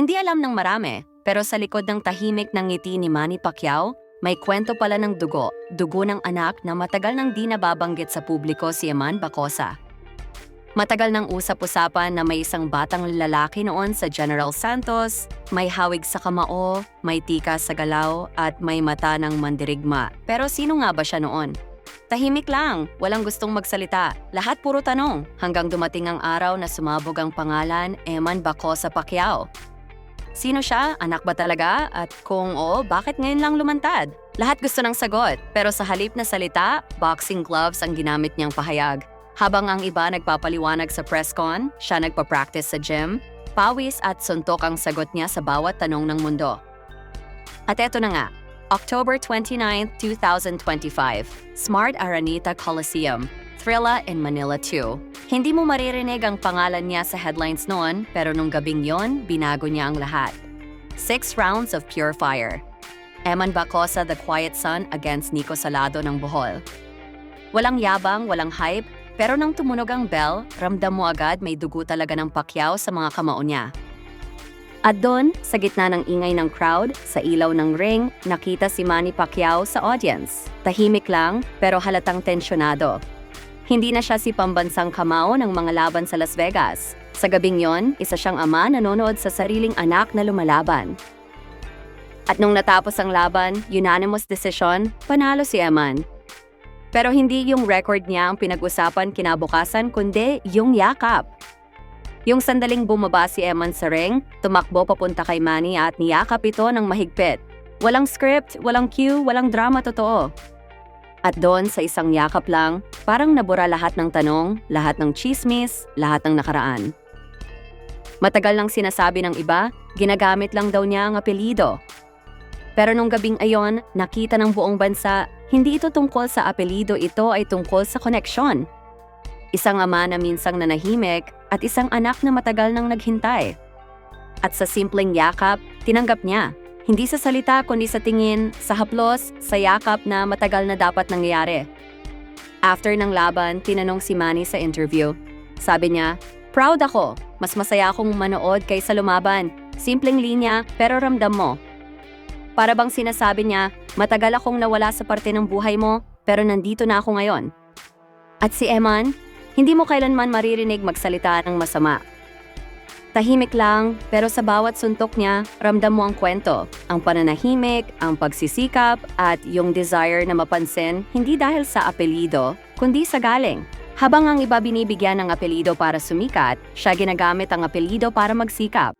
Hindi alam ng marami, pero sa likod ng tahimik ng ngiti ni Manny Pacquiao, may kwento pala ng dugo, dugo ng anak na matagal nang di nababanggit sa publiko si Eman Bacosa. Matagal nang usap-usapan na may isang batang lalaki noon sa General Santos, may hawig sa kamao, may tika sa galaw, at may mata ng mandirigma. Pero sino nga ba siya noon? Tahimik lang, walang gustong magsalita, lahat puro tanong, hanggang dumating ang araw na sumabog ang pangalan Eman Bacosa Pacquiao. Sino siya? Anak ba talaga? At kung oo, bakit ngayon lang lumantad? Lahat gusto ng sagot, pero sa halip na salita, boxing gloves ang ginamit niyang pahayag. Habang ang iba nagpapaliwanag sa press con, siya nagpa-practice sa gym, pawis at suntok ang sagot niya sa bawat tanong ng mundo. At eto na nga, October 29, 2025, Smart Aranita Coliseum, Thrilla in Manila 2. Hindi mo maririnig ang pangalan niya sa headlines noon, pero nung gabing yon, binago niya ang lahat. Six rounds of pure fire. Eman Bacosa the Quiet Son against Nico Salado ng Bohol. Walang yabang, walang hype, pero nang tumunog ang bell, ramdam mo agad may dugo talaga ng pakyaw sa mga kamao niya. At doon, sa gitna ng ingay ng crowd, sa ilaw ng ring, nakita si Manny Pacquiao sa audience. Tahimik lang, pero halatang tensyonado. Hindi na siya si pambansang kamao ng mga laban sa Las Vegas. Sa gabing yon, isa siyang ama nanonood sa sariling anak na lumalaban. At nung natapos ang laban, unanimous decision, panalo si Eman. Pero hindi yung record niya ang pinag-usapan kinabukasan kundi yung yakap. Yung sandaling bumaba si Eman sa ring, tumakbo papunta kay Manny at niyakap ito ng mahigpit. Walang script, walang cue, walang drama totoo. At doon sa isang yakap lang, parang nabura lahat ng tanong, lahat ng chismis, lahat ng nakaraan. Matagal nang sinasabi ng iba, ginagamit lang daw niya ang apelido. Pero nung gabing ayon, nakita ng buong bansa, hindi ito tungkol sa apelido, ito ay tungkol sa koneksyon. Isang ama na minsang nanahimik at isang anak na matagal nang naghintay. At sa simpleng yakap, tinanggap niya. Hindi sa salita kundi sa tingin, sa haplos, sa yakap na matagal na dapat nangyayari. After ng laban, tinanong si Manny sa interview. Sabi niya, Proud ako. Mas masaya akong manood kaysa lumaban. Simpleng linya, pero ramdam mo. Para bang sinasabi niya, matagal akong nawala sa parte ng buhay mo, pero nandito na ako ngayon. At si Eman, hindi mo kailanman maririnig magsalita ng masama. Tahimik lang, pero sa bawat suntok niya, ramdam mo ang kwento, ang pananahimik, ang pagsisikap, at yung desire na mapansin hindi dahil sa apelido, kundi sa galing. Habang ang iba binibigyan ng apelido para sumikat, siya ginagamit ang apelido para magsikap.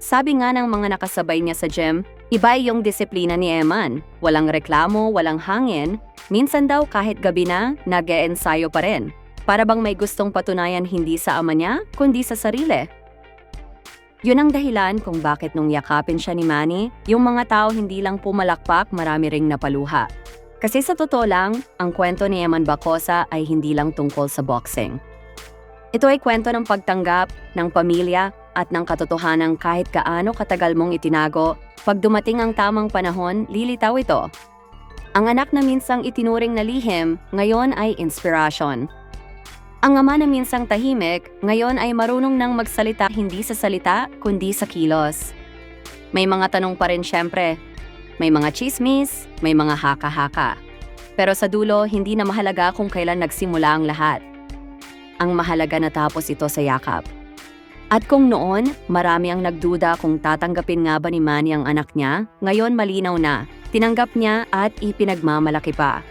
Sabi nga ng mga nakasabay niya sa gym, iba yung disiplina ni Eman. Walang reklamo, walang hangin. Minsan daw kahit gabi na, nag ensayo pa rin. Para bang may gustong patunayan hindi sa ama niya, kundi sa sarili. Yun ang dahilan kung bakit nung yakapin siya ni Manny, yung mga tao hindi lang pumalakpak, marami ring napaluha. Kasi sa totoo lang, ang kwento ni Eman Bacosa ay hindi lang tungkol sa boxing. Ito ay kwento ng pagtanggap, ng pamilya, at ng katotohanan kahit kaano katagal mong itinago, pag dumating ang tamang panahon, lilitaw ito. Ang anak na minsang itinuring na lihim, ngayon ay inspirasyon. Ang ama na minsang tahimik, ngayon ay marunong nang magsalita hindi sa salita, kundi sa kilos. May mga tanong pa rin syempre. May mga chismis, may mga haka-haka. Pero sa dulo, hindi na mahalaga kung kailan nagsimula ang lahat. Ang mahalaga natapos ito sa yakap. At kung noon, marami ang nagduda kung tatanggapin nga ba ni Manny ang anak niya, ngayon malinaw na, tinanggap niya at ipinagmamalaki pa.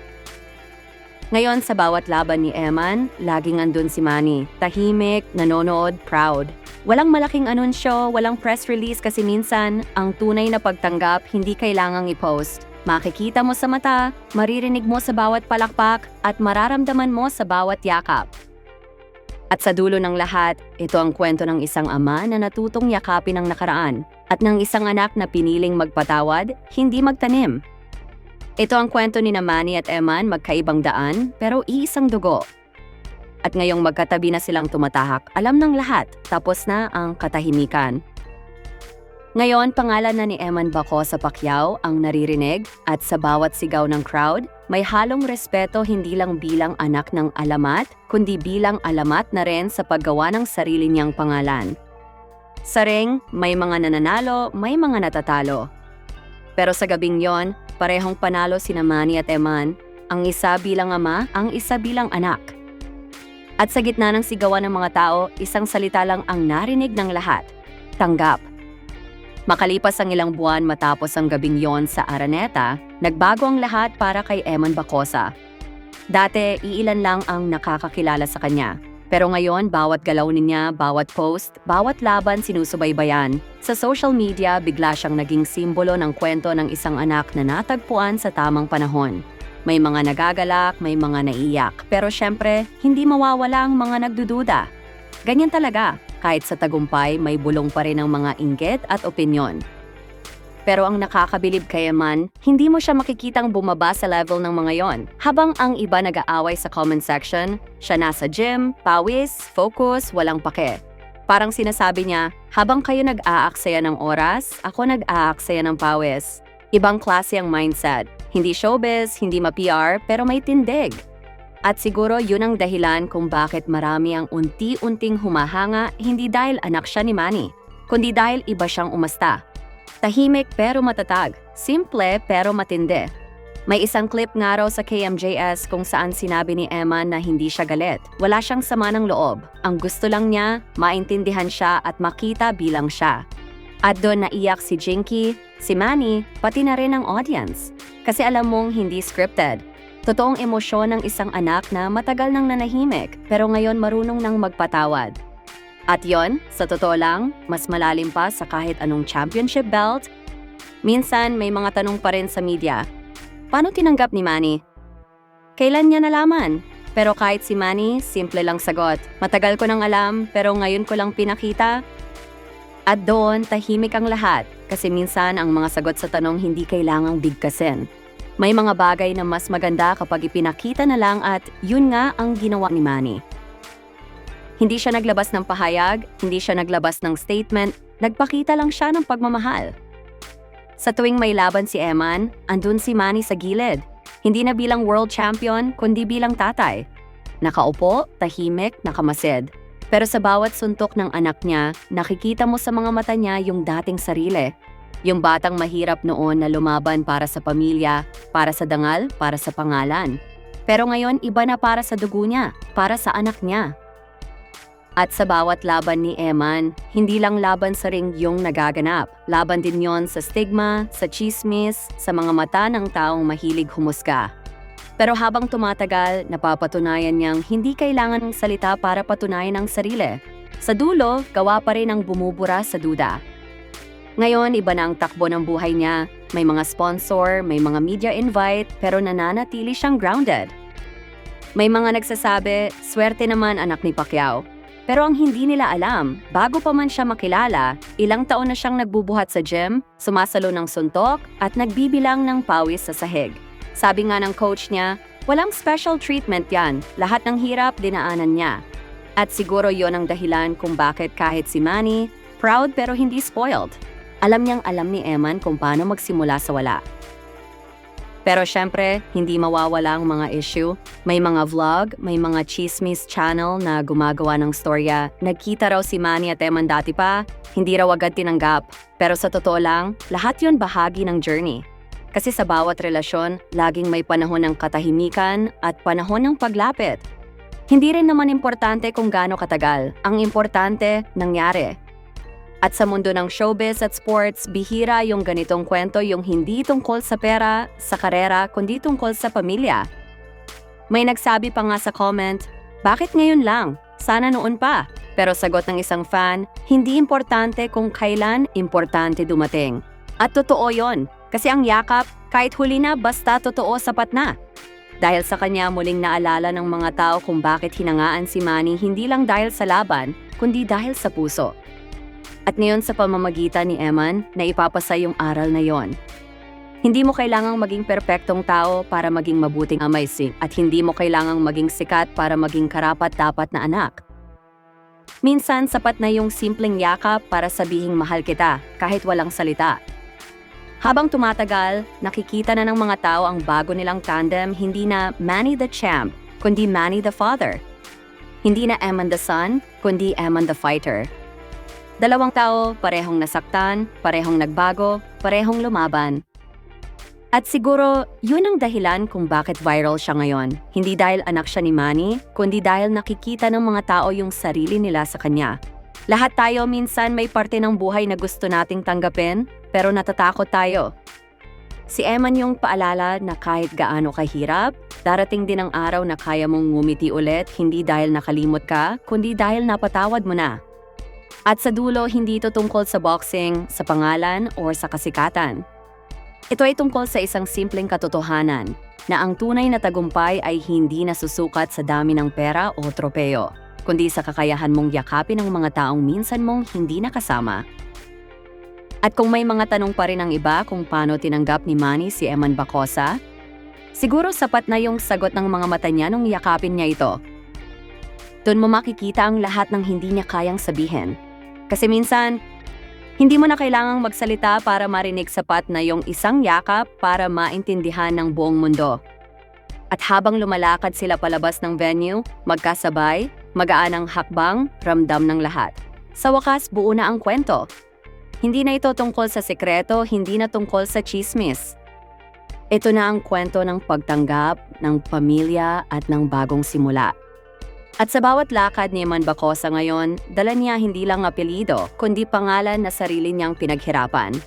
Ngayon sa bawat laban ni Eman, laging andun si Manny, tahimik, nanonood, proud. Walang malaking anunsyo, walang press release kasi minsan, ang tunay na pagtanggap hindi kailangang i-post. Makikita mo sa mata, maririnig mo sa bawat palakpak, at mararamdaman mo sa bawat yakap. At sa dulo ng lahat, ito ang kwento ng isang ama na natutong yakapin ang nakaraan at ng isang anak na piniling magpatawad, hindi magtanim. Ito ang kwento ni Manny at Eman magkaibang daan pero iisang dugo. At ngayong magkatabi na silang tumatahak, alam ng lahat, tapos na ang katahimikan. Ngayon, pangalan na ni Eman Bako sa Pacquiao ang naririnig at sa bawat sigaw ng crowd, may halong respeto hindi lang bilang anak ng alamat, kundi bilang alamat na rin sa paggawa ng sarili niyang pangalan. Sa ring, may mga nananalo, may mga natatalo. Pero sa gabing yon, parehong panalo sina Manny at Eman, ang isa bilang ama, ang isa bilang anak. At sa gitna ng sigawan ng mga tao, isang salita lang ang narinig ng lahat. Tanggap. Makalipas ang ilang buwan matapos ang gabing yon sa Araneta, nagbago ang lahat para kay Eman Bacosa. Dati, iilan lang ang nakakakilala sa kanya. Pero ngayon, bawat galaw niya, bawat post, bawat laban sinusubaybayan. Sa social media, bigla siyang naging simbolo ng kwento ng isang anak na natagpuan sa tamang panahon. May mga nagagalak, may mga naiiyak. Pero syempre, hindi mawawala ang mga nagdududa. Ganyan talaga, kahit sa tagumpay, may bulong pa rin ang mga inggit at opinyon. Pero ang nakakabilib kay Eman, hindi mo siya makikitang bumaba sa level ng mga yon. Habang ang iba nag-aaway sa comment section, siya nasa gym, pawis, focus, walang pake. Parang sinasabi niya, habang kayo nag-aaksaya ng oras, ako nag-aaksaya ng pawis. Ibang klase ang mindset. Hindi showbiz, hindi ma-PR, pero may tindig. At siguro yun ang dahilan kung bakit marami ang unti-unting humahanga hindi dahil anak siya ni Manny, kundi dahil iba siyang umasta. Tahimik pero matatag, simple pero matindi. May isang clip nga raw sa KMJS kung saan sinabi ni Emma na hindi siya galit. Wala siyang sama ng loob. Ang gusto lang niya, maintindihan siya at makita bilang siya. At doon naiyak si Jinky, si Manny, pati na rin ang audience. Kasi alam mong hindi scripted. Totoong emosyon ng isang anak na matagal nang nanahimik pero ngayon marunong nang magpatawad. At yon, sa totoo lang, mas malalim pa sa kahit anong championship belt. Minsan may mga tanong pa rin sa media. Paano tinanggap ni Manny? Kailan niya nalaman? Pero kahit si Manny, simple lang sagot. Matagal ko nang alam, pero ngayon ko lang pinakita. At doon, tahimik ang lahat kasi minsan ang mga sagot sa tanong hindi kailangang bigkasin. May mga bagay na mas maganda kapag ipinakita na lang at yun nga ang ginawa ni Manny. Hindi siya naglabas ng pahayag, hindi siya naglabas ng statement, nagpakita lang siya ng pagmamahal. Sa tuwing may laban si Eman, andun si Manny sa gilid. Hindi na bilang world champion, kundi bilang tatay. Nakaupo, tahimik, nakamasid. Pero sa bawat suntok ng anak niya, nakikita mo sa mga mata niya yung dating sarili. Yung batang mahirap noon na lumaban para sa pamilya, para sa dangal, para sa pangalan. Pero ngayon, iba na para sa dugo niya, para sa anak niya. At sa bawat laban ni Eman, hindi lang laban sa ring yung nagaganap. Laban din yon sa stigma, sa chismis, sa mga mata ng taong mahilig humusga. Pero habang tumatagal, napapatunayan niyang hindi kailangan ng salita para patunayan ang sarili. Sa dulo, gawa pa rin ang bumubura sa duda. Ngayon, iba na ang takbo ng buhay niya. May mga sponsor, may mga media invite, pero nananatili siyang grounded. May mga nagsasabi, swerte naman anak ni Pacquiao. Pero ang hindi nila alam, bago pa man siya makilala, ilang taon na siyang nagbubuhat sa gym, sumasalo ng suntok, at nagbibilang ng pawis sa sahig. Sabi nga ng coach niya, walang special treatment yan, lahat ng hirap dinaanan niya. At siguro yon ang dahilan kung bakit kahit si Manny, proud pero hindi spoiled. Alam niyang alam ni Eman kung paano magsimula sa wala. Pero syempre, hindi mawawala ang mga issue. May mga vlog, may mga chismis channel na gumagawa ng storya. Nagkita raw si Manny at Eman dati pa, hindi raw agad tinanggap. Pero sa totoo lang, lahat yon bahagi ng journey. Kasi sa bawat relasyon, laging may panahon ng katahimikan at panahon ng paglapit. Hindi rin naman importante kung gaano katagal. Ang importante, nangyari. At sa mundo ng showbiz at sports, bihira yung ganitong kwento yung hindi tungkol sa pera, sa karera, kundi tungkol sa pamilya. May nagsabi pa nga sa comment, bakit ngayon lang? Sana noon pa. Pero sagot ng isang fan, hindi importante kung kailan importante dumating. At totoo yon, kasi ang yakap, kahit huli na basta totoo sapat na. Dahil sa kanya muling naalala ng mga tao kung bakit hinangaan si Manny hindi lang dahil sa laban, kundi dahil sa puso. At ngayon sa pamamagitan ni Eman, na ipapasa yung aral na yon. Hindi mo kailangang maging perpektong tao para maging mabuting amazing at hindi mo kailangang maging sikat para maging karapat-dapat na anak. Minsan sapat na yung simpleng yakap para sabihing mahal kita kahit walang salita. Habang tumatagal, nakikita na ng mga tao ang bago nilang tandem hindi na Manny the Champ, kundi Manny the Father. Hindi na Eman the Son, kundi Eman the Fighter. Dalawang tao, parehong nasaktan, parehong nagbago, parehong lumaban. At siguro, yun ang dahilan kung bakit viral siya ngayon. Hindi dahil anak siya ni Manny, kundi dahil nakikita ng mga tao yung sarili nila sa kanya. Lahat tayo minsan may parte ng buhay na gusto nating tanggapin, pero natatakot tayo. Si Eman yung paalala na kahit gaano kahirap, darating din ang araw na kaya mong ngumiti ulit hindi dahil nakalimot ka, kundi dahil napatawad mo na. At sa dulo, hindi ito tungkol sa boxing, sa pangalan, or sa kasikatan. Ito ay tungkol sa isang simpleng katotohanan na ang tunay na tagumpay ay hindi nasusukat sa dami ng pera o tropeo, kundi sa kakayahan mong yakapin ang mga taong minsan mong hindi nakasama. At kung may mga tanong pa rin ang iba kung paano tinanggap ni Manny si Eman Bacosa, siguro sapat na yung sagot ng mga mata niya nung yakapin niya ito. Doon mo makikita ang lahat ng hindi niya kayang sabihin. Kasi minsan, hindi mo na kailangang magsalita para marinig sapat na yung isang yakap para maintindihan ng buong mundo. At habang lumalakad sila palabas ng venue, magkasabay, magaan ang hakbang, ramdam ng lahat. Sa wakas, buo na ang kwento. Hindi na ito tungkol sa sekreto, hindi na tungkol sa chismis. Ito na ang kwento ng pagtanggap, ng pamilya at ng bagong simula. At sa bawat lakad ni Eman Bacosa ngayon, dala niya hindi lang apelido, kundi pangalan na sarili niyang pinaghirapan.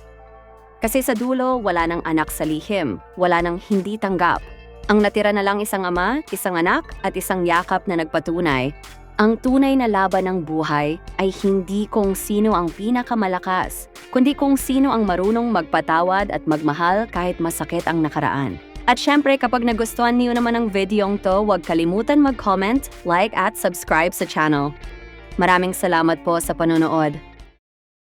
Kasi sa dulo, wala nang anak sa lihim, wala nang hindi tanggap. Ang natira na lang isang ama, isang anak, at isang yakap na nagpatunay. Ang tunay na laban ng buhay ay hindi kung sino ang pinakamalakas, kundi kung sino ang marunong magpatawad at magmahal kahit masakit ang nakaraan. At syempre kapag nagustuhan niyo naman ang videong to, huwag kalimutan mag-comment, like at subscribe sa channel. Maraming salamat po sa panonood.